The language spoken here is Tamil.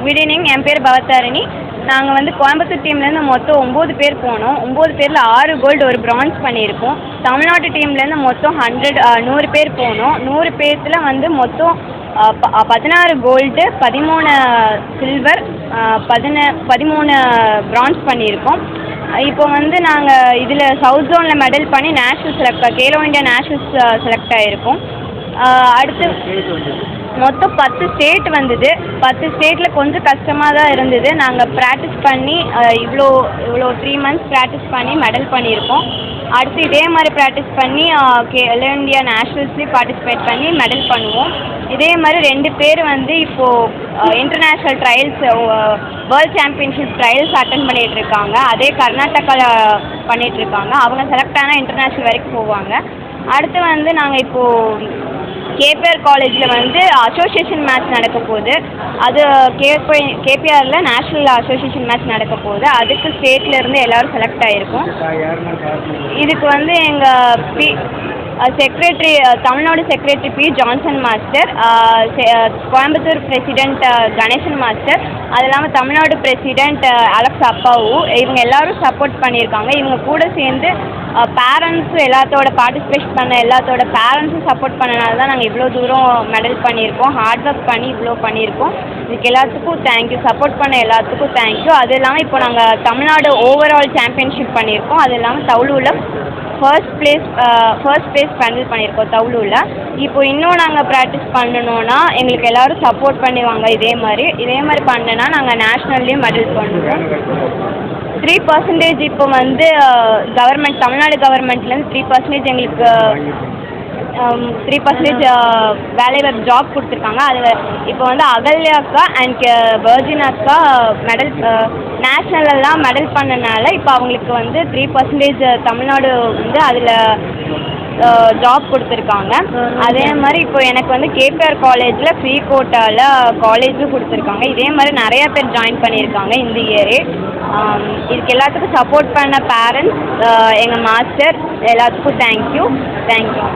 குட் ஈவினிங் என் பேர் பவதாரணி. நாங்கள் வந்து கோயம்புத்தூர் டீம்லேருந்து மொத்தம் ஒம்பது பேர் போனோம். ஒம்பது பேரில் ஆறு கோல்டு ஒரு ப்ரான்ஸ் பண்ணியிருக்கோம். தமிழ்நாட்டு டீம்லேருந்து மொத்தம் ஹண்ட்ரட் நூறு பேர் போனோம். நூறு பேர்த்தில் வந்து மொத்தம் பதினாறு கோல்டு பதிமூணு சில்வர் பதின பதிமூணு ப்ரான்ஸ் பண்ணியிருக்கோம். இப்போ வந்து நாங்கள் இதில் சவுத் ஜோனில் மெடல் பண்ணி national select Khelo India nationals select ஆகிருக்கோம் அடுத்து மொத்தம் பத்து ஸ்டேட் வந்தது. பத்து ஸ்டேட்டில் கொஞ்சம் கஷ்டமாக தான் இருந்தது. நாங்கள் ப்ராக்டிஸ் பண்ணி இவ்வளோ இவ்வளோ த்ரீ மந்த்ஸ் ப்ராக்டிஸ் பண்ணி மெடல் பண்ணியிருக்கோம். அடுத்து இதே மாதிரி ப்ராக்டிஸ் பண்ணி கே எலோ இந்தியா நேஷ்னல்ஸ்லேயும் பார்ட்டிசிபேட் பண்ணி மெடல் பண்ணுவோம். இதே மாதிரி ரெண்டு பேர் வந்து இப்போது international trials world championship trials attend பண்ணிகிட்டு இருக்காங்க அதே கர்நாடகாவில் பண்ணிகிட்டு இருக்காங்க அவங்க செலக்ட் ஆனால் இன்டர்நேஷ்னல் வரைக்கும் போவாங்க. அடுத்து வந்து நாங்கள் இப்போது கேபிஆர் காலேஜில் வந்து அசோசியேஷன் மேட்ச் நடக்க போகுது. அது கேபி கேபிஆரில் நேஷ்னல் அசோசியேஷன் மேட்ச் நடக்க போகுது. அதுக்கு ஸ்டேட்லேருந்து எல்லோரும் எல்லாரும் செலக்ட் ஆகிருக்கோம் இதுக்கு வந்து எங்கள் P secretary Tamil Nadu secretary P Johnson master செ- கோயம்புத்தூர் பிரசிடெண்ட் கணேசன் மாஸ்டர் அது இல்லாமல் தமிழ்நாடு பிரசிடெண்ட் அலெக்ஸ் அப்பாவு இவங்க எல்லாரும் சப்போர்ட் பண்ணியிருக்காங்க. இவங்க கூட சேர்ந்து பேரண்ட்ஸும் எல்லாத்தோட பார்ட்டிசிபேட் பண்ண எல்லாத்தோட பேரண்ட்ஸும் சப்போர்ட் பண்ணனால தான் நாங்கள் இவ்வளோ தூரம் மெடல் பண்ணியிருக்கோம். ஹார்ட் ஒர்க் பண்ணி இவ்வளோ பண்ணியிருக்கோம். இதுக்கு எல்லாத்துக்கும் தேங்க்யூ சப்போர்ட் பண்ண எல்லாத்துக்கும் தேங்க்யூ அது இல்லாமல் இப்போ நாங்கள் தமிழ்நாடு ஓவரால் சாம்பியன்ஷிப் பண்ணியிருக்கோம். அது இல்லாமல் தவுளூரில் first place first place final பண்ணியிருக்கோம் தவுளூரில். இப்போ இன்னும் நாங்கள் ப்ராக்டிஸ் பண்ணணும்னா எங்களுக்கு எல்லோரும் சப்போர்ட் பண்ணுவாங்க இதே மாதிரி. இதே மாதிரி பண்ணனா நாங்கள் நேஷ்னல்லையும் மெடல் பண்ணுவோம் த்ரீ பர்சன்டேஜ் இப்போ வந்து கவர்மெண்ட் தமிழ்நாடு கவர்மெண்ட்லேருந்து த்ரீ பர்சன்டேஜ் எங்களுக்கு த்ரீ பர்சன்டேஜ் வேலைவாய்ப்பு ஜாப் கொடுத்துருக்காங்க. அதில் இப்போ வந்து அகல்யா அக்கா அண்ட் வர்ஜின் அக்கா மெடல் நேஷ்னலெல்லாம் மெடல் பண்ணனால இப்போ அவங்களுக்கு வந்து த்ரீ பர்சன்டேஜ் தமிழ்நாடு வந்து அதில் ஜாப் கொடுத்துருக்காங்க. அதே மாதிரி இப்போ எனக்கு வந்து கேபிஆர் காலேஜில் ஃப்ரீ கோட்டாவில் காலேஜும் கொடுத்துருக்காங்க. இதே மாதிரி நிறையா பேர் ஜாயின் பண்ணியிருக்காங்க இந்த இயரு இதுக்கு எல்லாத்துக்கும் சப்போர்ட் பண்ண பேரண்ட்ஸ் எங்கள் மாஸ்டர் எல்லாத்துக்கும் தேங்க்யூ தேங்க்யூ